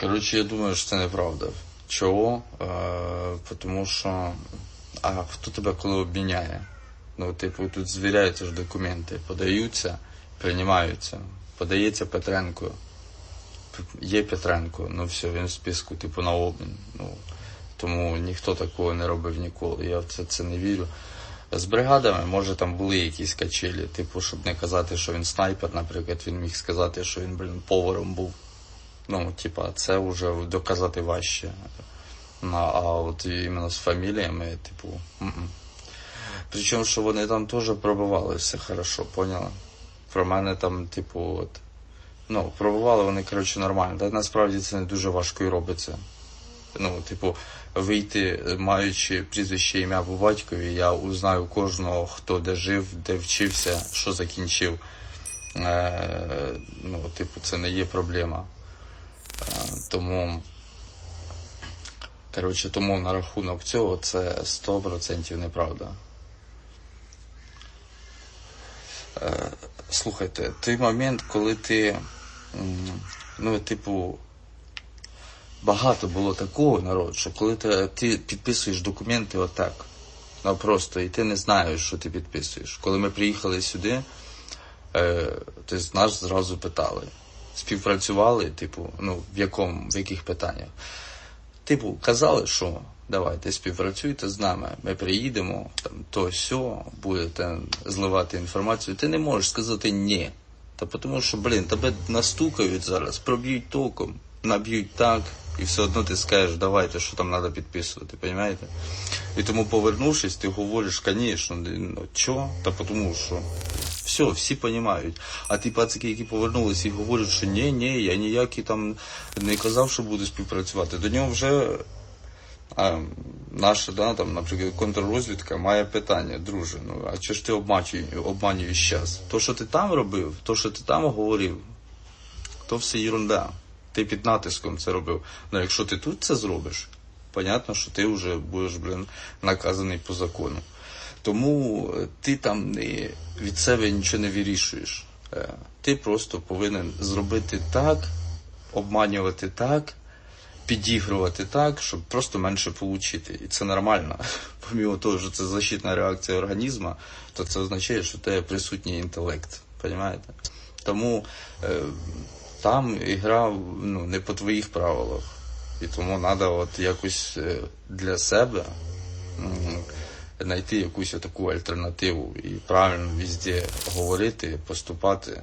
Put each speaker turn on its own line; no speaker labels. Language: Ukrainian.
Коротше, я думаю, що це неправда. Чого? Е, тому що. А хто тебе коли обміняє? Ну, типу, тут звіряються ж документи, подаються, приймаються. Подається Петренко. Є Петренко, ну все, він в списку, типу, на обмін. Ну, тому ніхто такого не робив ніколи. Я в це, це не вірю. З бригадами, може, там були якісь качелі, типу, щоб не казати, що він снайпер, наприклад, він міг сказати, що він, блін, поваром був. Ну, типа, це вже доказати важче. А от іменно з фаміліями, типу. м-м. Причому, що вони там теж пробивали все хорошо, поняла? Про мене там, типу, от. Ну, пробували вони, коротше, нормально. Та насправді це не дуже важко і робиться. Ну, типу, вийти, маючи прізвище ім'я по батькові, я узнаю кожного, хто де жив, де вчився, що закінчив. Е, ну, типу, це не є проблема. Тому, коротше, тому на рахунок цього це 100% неправда. Е, слухайте, той момент, коли ти, ну, типу, багато було такого народ, що коли ти, ти підписуєш документи отак, ну просто, і ти не знаєш, що ти підписуєш. Коли ми приїхали сюди, е, то нас зразу питали. Співпрацювали, типу, ну, в якому, в яких питаннях. Типу, казали, що давайте співпрацюйте з нами, ми приїдемо, там то сьо, будете зливати інформацію. Ти не можеш сказати ні. Та тому що, блін, тебе настукають зараз, проб'ють током, наб'ють так, і все одно ти скажеш, давайте, що там треба підписувати, розумієте? І тому, повернувшись, ти говориш, звісно, ну чого? Та тому що все, всі розуміють. А ті пацики, які повернулися і говорять, що ні, ні, я ніякий там не казав, що буду співпрацювати. До нього вже а, наша, да, там, наприклад, контррозвідка має питання, друже, ну а чи ж ти обманюєш, обманюєш час? То, що ти там робив, то, що ти там говорив, то все ерунда. Ти під натиском це робив. Ну якщо ти тут це зробиш, понятно, що ти вже будеш, блин, наказаний по закону. Тому е, ти там не, від себе нічого не вирішуєш. Е, Ти просто повинен зробити так, обманювати так, підігрувати так, щоб просто менше отримати. І це нормально. Помимо того, що це защитна реакція організму, то це означає, що в тебе присутній інтелект. Понимаєте? Тому е, там ігра ну, не по твоїх правилах. І тому треба от якось е, для себе знайти якусь таку альтернативу і правильно везде говорити, поступати.